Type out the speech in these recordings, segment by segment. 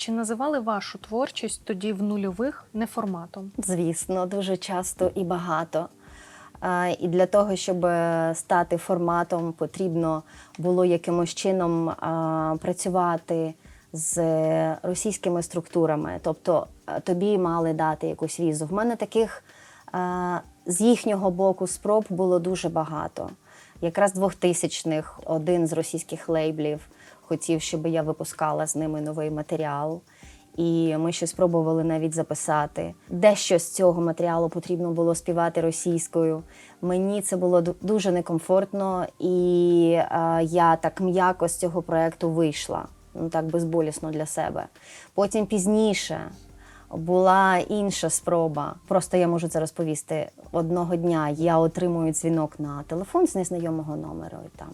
Чи називали вашу творчість тоді в нульових неформатом? Звісно, дуже часто і багато. Е, І для того, щоб е, стати форматом, потрібно було якимось чином е, працювати з російськими структурами. Тобто е, тобі мали дати якусь візу. В мене таких е, з їхнього боку спроб було дуже багато. Якраз 2000-х один з російських лейблів хотів, щоб я випускала з ними новий матеріал. І ми щось пробували навіть записати. Дещо з цього матеріалу потрібно було співати російською. Мені це було дуже некомфортно, і е, я так м'яко з цього проекту вийшла, ну так безболісно для себе. Потім пізніше була інша спроба. Просто я можу це розповісти. Одного дня я отримую дзвінок на телефон з незнайомого номеру. І там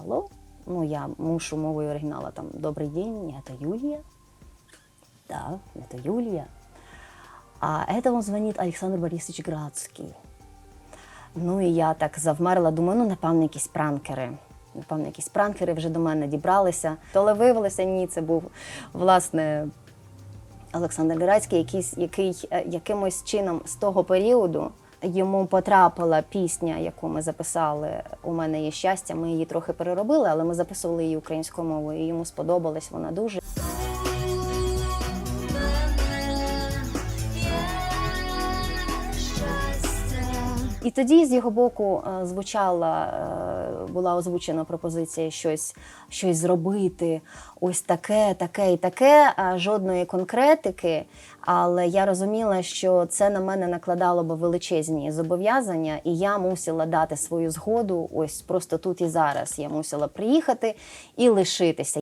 алло. Ну я мушу мовою оригіналу там Добрий день, це Юлія. Да, это Юлия. А это он звонит Александр Борисович Градский. Ну і я так завмерла, думаю, ну, напевно, якісь пранкери. Напевно, якісь пранкери вже до мене дібралися. То Але виявилося, ні, це був власне Олександр Грацький, якийсь, який е, якимось чином з того періоду йому потрапила пісня, яку ми записали. У мене є щастя. Ми її трохи переробили, але ми записували її українською мовою. І йому сподобалась вона дуже. І тоді з його боку е, звучала, е, була озвучена пропозиція щось, щось зробити, ось таке, таке і таке, жодної конкретики. Але я розуміла, що це на мене накладало би величезні зобов'язання, і я мусила дати свою згоду ось просто тут і зараз. Я мусила приїхати і лишитися.